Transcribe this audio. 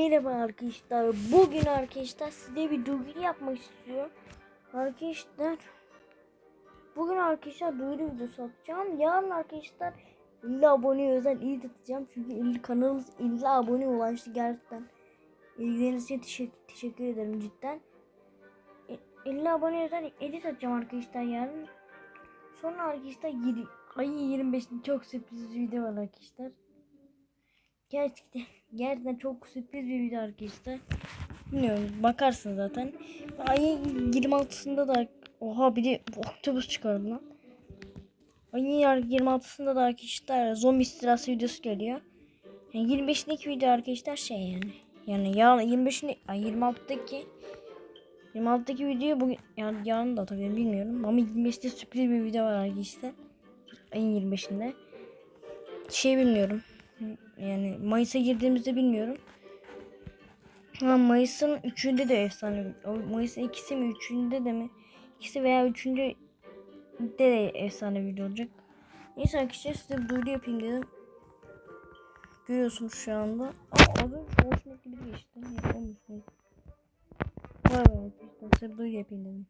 merhaba arkadaşlar. Bugün arkadaşlar size bir duyuru yapmak istiyorum. Arkadaşlar bugün arkadaşlar duyuru videosu atacağım. Yarın arkadaşlar 50 abone özel iyi atacağım. Çünkü 50 kanalımız 50 abone ulaştı gerçekten. İlgileriniz için teşekkür, teşekkür ederim cidden. E, 50 abone özel edit atacağım arkadaşlar yarın. Sonra arkadaşlar 7, ayın 25'inde çok sürpriz video var arkadaşlar. Gerçekten gerçekten çok sürpriz bir video arkadaşlar. Bilmiyorum bakarsın zaten. Ayın 26'sında da oha bir de otobüs çıkardı lan. Ayın 26'sında da arkadaşlar zombi istilası videosu geliyor. Yani 25'indeki video arkadaşlar şey yani. Yani yarın 25'inde ay 26'daki 26'daki video bugün yani yarın da tabii bilmiyorum ama 25'te sürpriz bir video var arkadaşlar. Ayın 25'inde. Şey bilmiyorum. Yani Mayıs'a girdiğimizde bilmiyorum. Ha Mayıs'ın 3'ünde de efsane. Mayıs'ın ikisi mi 3'ünde de mi? İkisi veya 3'ünde de, efsane video olacak. Neyse arkadaşlar size duyuru yapayım dedim. Görüyorsunuz şu anda. Aa az önce hoşuma gibi geçti. Yapamamışım. Vay be arkadaşlar size duyuru yapayım dedim.